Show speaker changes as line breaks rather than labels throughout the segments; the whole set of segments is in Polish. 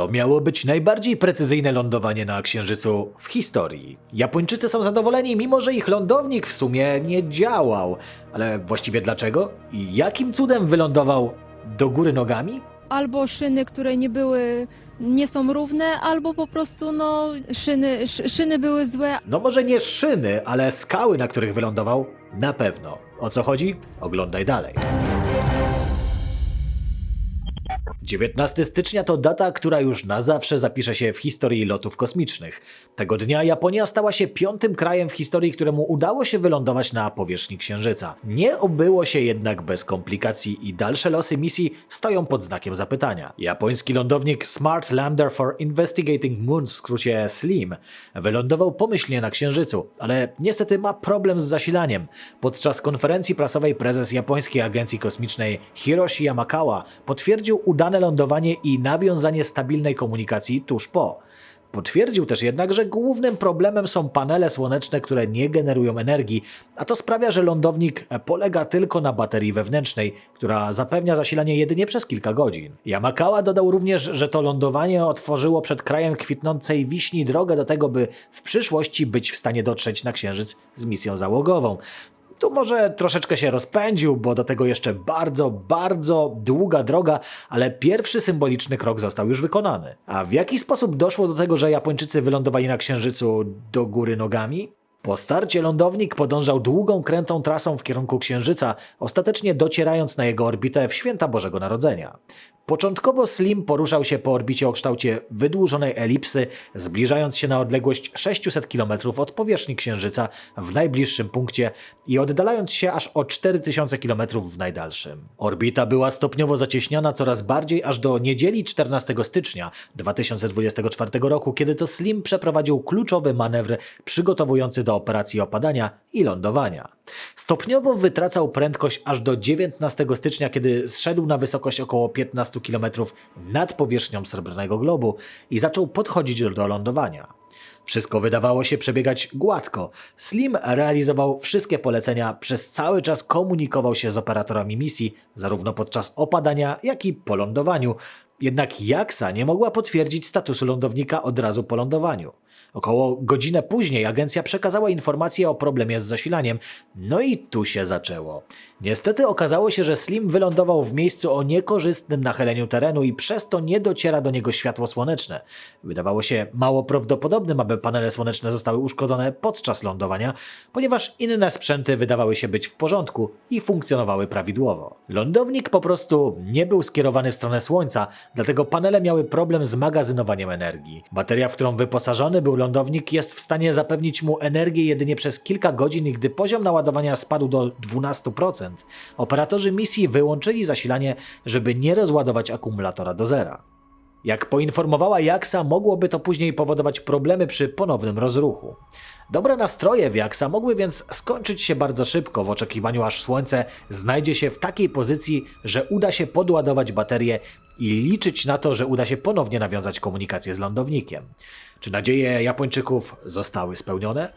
To miało być najbardziej precyzyjne lądowanie na Księżycu w historii. Japończycy są zadowoleni, mimo że ich lądownik w sumie nie działał. Ale właściwie dlaczego? I jakim cudem wylądował do góry nogami?
albo szyny, które nie były, nie są równe, albo po prostu no, szyny, sz, szyny były złe,
No może nie szyny, ale skały, na których wylądował, na pewno. O co chodzi? Oglądaj dalej. 19 stycznia to data, która już na zawsze zapisze się w historii lotów kosmicznych. Tego dnia Japonia stała się piątym krajem w historii, któremu udało się wylądować na powierzchni Księżyca. Nie obyło się jednak bez komplikacji i dalsze losy misji stoją pod znakiem zapytania. Japoński lądownik Smart Lander for Investigating Moons, w skrócie SLIM, wylądował pomyślnie na Księżycu, ale niestety ma problem z zasilaniem. Podczas konferencji prasowej prezes japońskiej agencji kosmicznej Hiroshi Yamakawa potwierdził udane lądowanie i nawiązanie stabilnej komunikacji tuż po. Potwierdził też jednak, że głównym problemem są panele słoneczne, które nie generują energii, a to sprawia, że lądownik polega tylko na baterii wewnętrznej, która zapewnia zasilanie jedynie przez kilka godzin. Yamakawa dodał również, że to lądowanie otworzyło przed krajem kwitnącej wiśni drogę do tego, by w przyszłości być w stanie dotrzeć na Księżyc z misją załogową. Tu może troszeczkę się rozpędził, bo do tego jeszcze bardzo, bardzo długa droga, ale pierwszy symboliczny krok został już wykonany. A w jaki sposób doszło do tego, że Japończycy wylądowali na Księżycu do góry nogami? Po starcie lądownik podążał długą, krętą trasą w kierunku Księżyca, ostatecznie docierając na jego orbitę w święta Bożego Narodzenia. Początkowo Slim poruszał się po orbicie o kształcie wydłużonej elipsy, zbliżając się na odległość 600 km od powierzchni Księżyca w najbliższym punkcie i oddalając się aż o 4000 km w najdalszym. Orbita była stopniowo zacieśniana coraz bardziej aż do niedzieli 14 stycznia 2024 roku, kiedy to Slim przeprowadził kluczowy manewr przygotowujący do operacji opadania i lądowania. Stopniowo wytracał prędkość aż do 19 stycznia, kiedy zszedł na wysokość około 15 km nad powierzchnią Srebrnego Globu i zaczął podchodzić do lądowania. Wszystko wydawało się przebiegać gładko. Slim realizował wszystkie polecenia, przez cały czas komunikował się z operatorami misji, zarówno podczas opadania, jak i po lądowaniu. Jednak Jaksa nie mogła potwierdzić statusu lądownika od razu po lądowaniu. Około godzinę później agencja przekazała informację o problemie z zasilaniem, no i tu się zaczęło. Niestety okazało się, że Slim wylądował w miejscu o niekorzystnym nachyleniu terenu i przez to nie dociera do niego światło słoneczne. Wydawało się mało prawdopodobnym, aby panele słoneczne zostały uszkodzone podczas lądowania, ponieważ inne sprzęty wydawały się być w porządku i funkcjonowały prawidłowo. Lądownik po prostu nie był skierowany w stronę Słońca, dlatego panele miały problem z magazynowaniem energii. Bateria, w którą wyposażony był lądownik, jest w stanie zapewnić mu energię jedynie przez kilka godzin gdy poziom naładowania spadł do 12%, operatorzy misji wyłączyli zasilanie, żeby nie rozładować akumulatora do zera. Jak poinformowała Jaksa, mogłoby to później powodować problemy przy ponownym rozruchu. Dobre nastroje w Jaksa mogły więc skończyć się bardzo szybko w oczekiwaniu aż Słońce znajdzie się w takiej pozycji, że uda się podładować baterię i liczyć na to, że uda się ponownie nawiązać komunikację z lądownikiem. Czy nadzieje Japończyków zostały spełnione?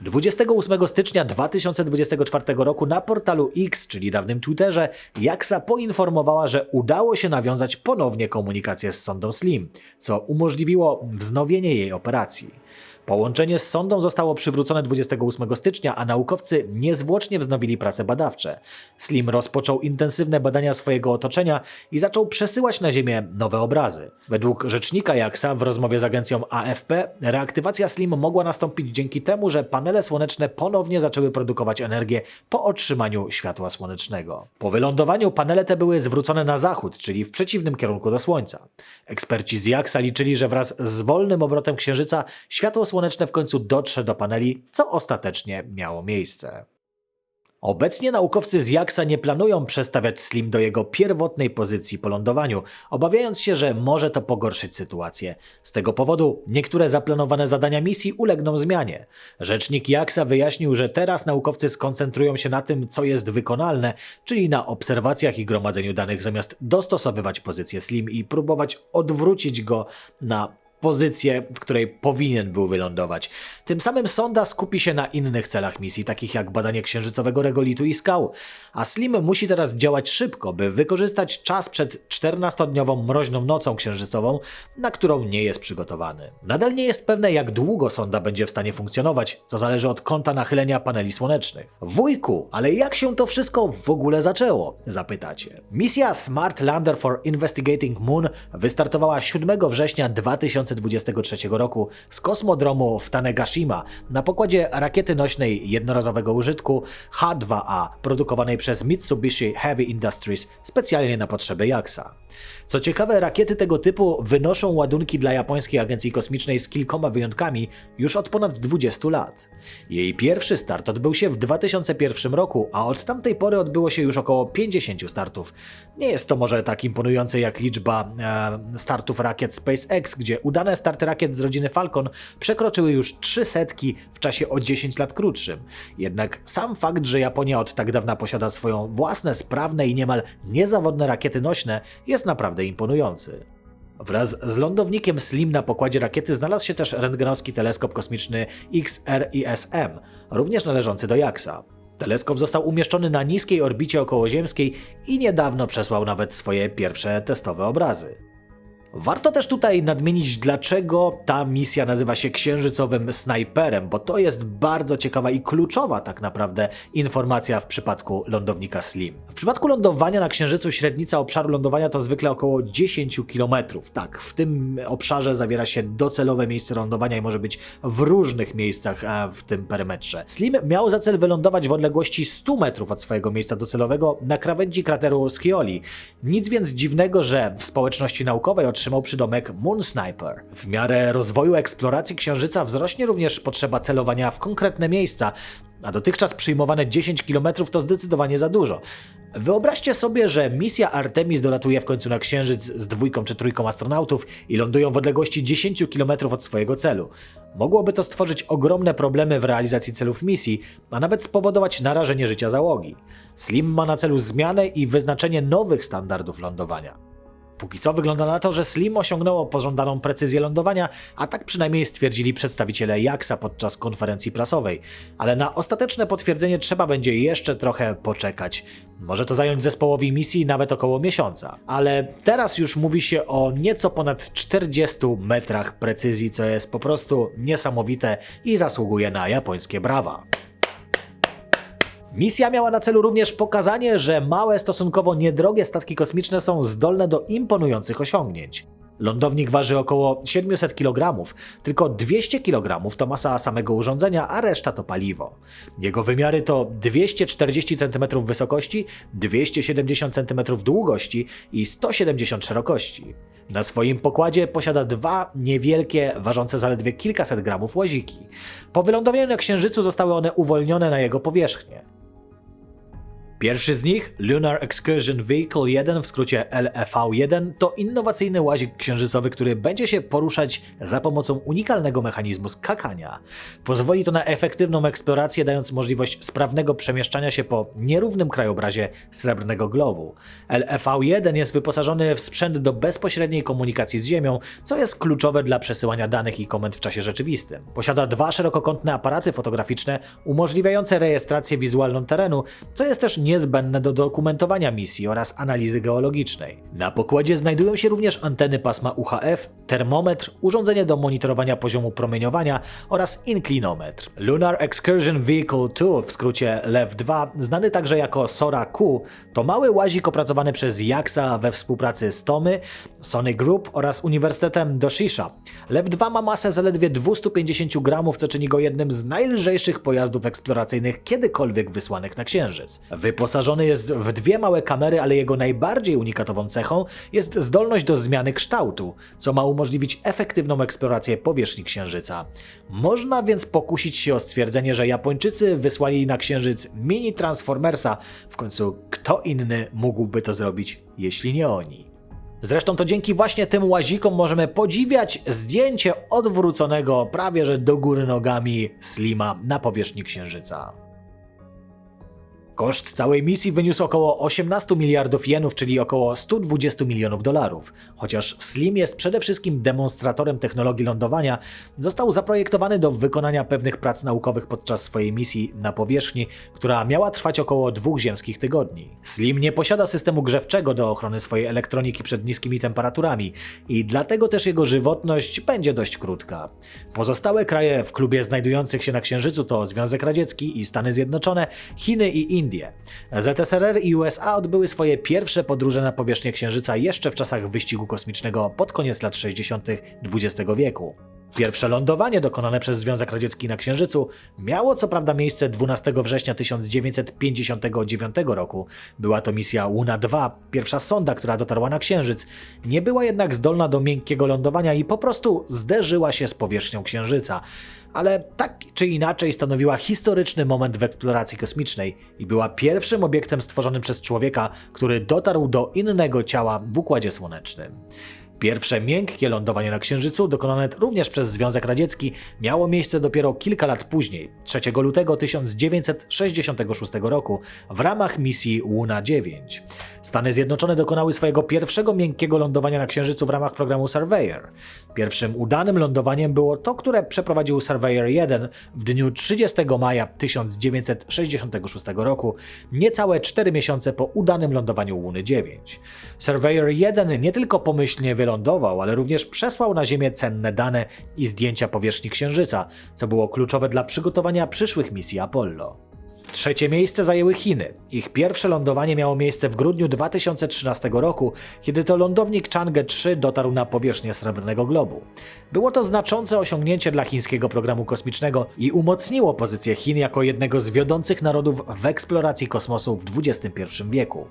28 stycznia 2024 roku na portalu X, czyli dawnym Twitterze, Jaksa poinformowała, że udało się nawiązać ponownie komunikację z sondą Slim, co umożliwiło wznowienie jej operacji. Połączenie z sondą zostało przywrócone 28 stycznia, a naukowcy niezwłocznie wznowili prace badawcze. Slim rozpoczął intensywne badania swojego otoczenia i zaczął przesyłać na Ziemię nowe obrazy. Według rzecznika Jaksa w rozmowie z agencją AFP, reaktywacja Slim mogła nastąpić dzięki temu, że panele słoneczne ponownie zaczęły produkować energię po otrzymaniu światła słonecznego. Po wylądowaniu panele te były zwrócone na zachód, czyli w przeciwnym kierunku do Słońca. Eksperci z Jaksa liczyli, że wraz z wolnym obrotem Księżyca światło słoneczne w końcu dotrze do paneli, co ostatecznie miało miejsce. Obecnie naukowcy z Jaksa nie planują przestawiać Slim do jego pierwotnej pozycji po lądowaniu, obawiając się, że może to pogorszyć sytuację. Z tego powodu niektóre zaplanowane zadania misji ulegną zmianie. Rzecznik Jaksa wyjaśnił, że teraz naukowcy skoncentrują się na tym, co jest wykonalne, czyli na obserwacjach i gromadzeniu danych, zamiast dostosowywać pozycję Slim i próbować odwrócić go na pozycję, w której powinien był wylądować. Tym samym sonda skupi się na innych celach misji, takich jak badanie księżycowego regolitu i skał. A Slim musi teraz działać szybko, by wykorzystać czas przed 14-dniową mroźną nocą księżycową, na którą nie jest przygotowany. Nadal nie jest pewne, jak długo sonda będzie w stanie funkcjonować, co zależy od kąta nachylenia paneli słonecznych. Wujku, ale jak się to wszystko w ogóle zaczęło? Zapytacie. Misja Smart Lander for Investigating Moon wystartowała 7 września 2023 roku z kosmodromu w Tanegashima na pokładzie rakiety nośnej jednorazowego użytku H-2A produkowanej przez Mitsubishi Heavy Industries specjalnie na potrzeby JAXA. Co ciekawe, rakiety tego typu wynoszą ładunki dla japońskiej agencji kosmicznej z kilkoma wyjątkami już od ponad 20 lat. Jej pierwszy start odbył się w 2001 roku, a od tamtej pory odbyło się już około 50 startów. Nie jest to może tak imponujące jak liczba e, startów rakiet SpaceX, gdzie udane starty rakiet z rodziny Falcon przekroczyły już trzy setki w czasie o 10 lat krótszym. Jednak sam fakt, że Japonia od tak dawna posiada swoją własne, sprawne i niemal niezawodne rakiety nośne jest naprawdę imponujący. Wraz z lądownikiem Slim na pokładzie rakiety znalazł się też rentgenowski teleskop kosmiczny XRISM, również należący do JAXA. Teleskop został umieszczony na niskiej orbicie okołoziemskiej i niedawno przesłał nawet swoje pierwsze testowe obrazy. Warto też tutaj nadmienić, dlaczego ta misja nazywa się księżycowym snajperem, bo to jest bardzo ciekawa i kluczowa tak naprawdę informacja w przypadku lądownika Slim. W przypadku lądowania na Księżycu średnica obszaru lądowania to zwykle około 10 km. Tak, w tym obszarze zawiera się docelowe miejsce lądowania i może być w różnych miejscach e, w tym perymetrze. Slim miał za cel wylądować w odległości 100 metrów od swojego miejsca docelowego na krawędzi krateru Scioli. Nic więc dziwnego, że w społeczności naukowej otrzymał przydomek Moon Sniper. W miarę rozwoju eksploracji Księżyca wzrośnie również potrzeba celowania w konkretne miejsca, a dotychczas przyjmowane 10 km to zdecydowanie za dużo. Wyobraźcie sobie, że misja Artemis dolatuje w końcu na Księżyc z dwójką czy trójką astronautów i lądują w odległości 10 km od swojego celu. Mogłoby to stworzyć ogromne problemy w realizacji celów misji, a nawet spowodować narażenie życia załogi. Slim ma na celu zmianę i wyznaczenie nowych standardów lądowania. Póki co wygląda na to, że Slim osiągnęło pożądaną precyzję lądowania, a tak przynajmniej stwierdzili przedstawiciele JAXA podczas konferencji prasowej. Ale na ostateczne potwierdzenie trzeba będzie jeszcze trochę poczekać. Może to zająć zespołowi misji nawet około miesiąca. Ale teraz już mówi się o nieco ponad 40 metrach precyzji, co jest po prostu niesamowite i zasługuje na japońskie brawa. Misja miała na celu również pokazanie, że małe, stosunkowo niedrogie statki kosmiczne są zdolne do imponujących osiągnięć. Lądownik waży około 700 kg, tylko 200 kg to masa samego urządzenia, a reszta to paliwo. Jego wymiary to 240 cm wysokości, 270 cm długości i 170 szerokości. Na swoim pokładzie posiada dwa niewielkie, ważące zaledwie kilkaset gramów łaziki. Po wylądowaniu na Księżycu zostały one uwolnione na jego powierzchnię. Pierwszy z nich, Lunar Excursion Vehicle 1, w skrócie LFV-1, to innowacyjny łazik księżycowy, który będzie się poruszać za pomocą unikalnego mechanizmu skakania. Pozwoli to na efektywną eksplorację, dając możliwość sprawnego przemieszczania się po nierównym krajobrazie srebrnego globu. LFV-1 jest wyposażony w sprzęt do bezpośredniej komunikacji z Ziemią, co jest kluczowe dla przesyłania danych i komend w czasie rzeczywistym. Posiada dwa szerokokątne aparaty fotograficzne umożliwiające rejestrację wizualną terenu, co jest też niezbędne do dokumentowania misji oraz analizy geologicznej. Na pokładzie znajdują się również anteny pasma UHF, termometr, urządzenie do monitorowania poziomu promieniowania oraz inklinometr. Lunar Excursion Vehicle 2, w skrócie LEV-2, znany także jako SORA-Q, to mały łazik opracowany przez JAXA we współpracy z Tomy, Sony Group oraz Uniwersytetem Doshisha. LEV-2 ma masę zaledwie 250 gramów, co czyni go jednym z najlżejszych pojazdów eksploracyjnych kiedykolwiek wysłanych na Księżyc. Wyposażony jest w dwie małe kamery, ale jego najbardziej unikatową cechą jest zdolność do zmiany kształtu, co ma umożliwić efektywną eksplorację powierzchni Księżyca. Można więc pokusić się o stwierdzenie, że Japończycy wysłali na Księżyc mini Transformersa. W końcu kto inny mógłby to zrobić, jeśli nie oni? Zresztą to dzięki właśnie tym łazikom możemy podziwiać zdjęcie odwróconego prawie że do góry nogami Slima na powierzchni Księżyca. Koszt całej misji wyniósł około 18 miliardów jenów, czyli około 120 milionów dolarów. Chociaż Slim jest przede wszystkim demonstratorem technologii lądowania, został zaprojektowany do wykonania pewnych prac naukowych podczas swojej misji na powierzchni, która miała trwać około dwóch ziemskich tygodni. Slim nie posiada systemu grzewczego do ochrony swojej elektroniki przed niskimi temperaturami i dlatego też jego żywotność będzie dość krótka. Pozostałe kraje w klubie znajdujących się na Księżycu to Związek Radziecki i Stany Zjednoczone, Chiny i Indie. ZSRR i USA odbyły swoje pierwsze podróże na powierzchnię Księżyca jeszcze w czasach wyścigu kosmicznego pod koniec lat 60. XX wieku. Pierwsze lądowanie dokonane przez Związek Radziecki na Księżycu miało co prawda miejsce 12 września 1959 roku. Była to misja Luna 2, pierwsza sonda, która dotarła na Księżyc. Nie była jednak zdolna do miękkiego lądowania i po prostu zderzyła się z powierzchnią Księżyca. Ale tak czy inaczej stanowiła historyczny moment w eksploracji kosmicznej i była pierwszym obiektem stworzonym przez człowieka, który dotarł do innego ciała w Układzie Słonecznym. Pierwsze miękkie lądowanie na Księżycu, dokonane również przez Związek Radziecki, miało miejsce dopiero kilka lat później, 3 lutego 1966 roku, w ramach misji Luna 9. Stany Zjednoczone dokonały swojego pierwszego miękkiego lądowania na Księżycu w ramach programu Surveyor. Pierwszym udanym lądowaniem było to, które przeprowadził Surveyor 1 w dniu 30 maja 1966 roku, niecałe 4 miesiące po udanym lądowaniu Luny 9. Surveyor 1 nie tylko pomyślnie wylądował, ale również przesłał na Ziemię cenne dane i zdjęcia powierzchni Księżyca, co było kluczowe dla przygotowania przyszłych misji Apollo. Trzecie miejsce zajęły Chiny. Ich pierwsze lądowanie miało miejsce w grudniu 2013 roku, kiedy to lądownik Chang'e-3 dotarł na powierzchnię Srebrnego Globu. Było to znaczące osiągnięcie dla chińskiego programu kosmicznego i umocniło pozycję Chin jako jednego z wiodących narodów w eksploracji kosmosu w XXI wieku.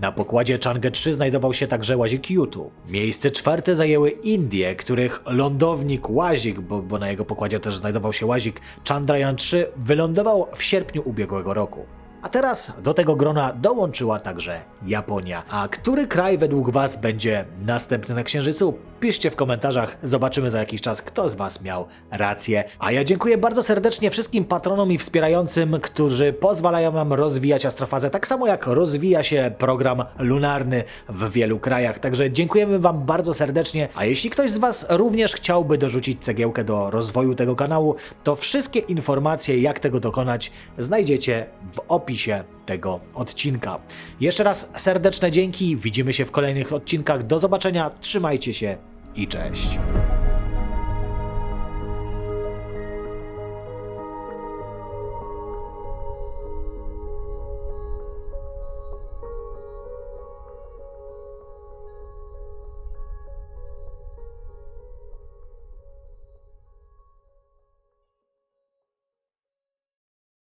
Na pokładzie Chang'e-3 znajdował się także łazik Yutu. Miejsce czwarte zajęły Indie, których lądownik łazik, bo, bo na jego pokładzie też znajdował się łazik Chandrayaan-3, wylądował w sierpniu ubiegłego roku. A teraz do tego grona dołączyła także Japonia. A który kraj według Was będzie następny na Księżycu? Piszcie w komentarzach, zobaczymy za jakiś czas, kto z Was miał rację. A ja dziękuję bardzo serdecznie wszystkim patronom i wspierającym, którzy pozwalają nam rozwijać astrofazę, tak samo jak rozwija się program lunarny w wielu krajach. Także dziękujemy Wam bardzo serdecznie. A jeśli ktoś z Was również chciałby dorzucić cegiełkę do rozwoju tego kanału, to wszystkie informacje, jak tego dokonać, znajdziecie w opisie tego odcinka. Jeszcze raz serdeczne dzięki, widzimy się w kolejnych odcinkach. Do zobaczenia, trzymajcie się i cześć.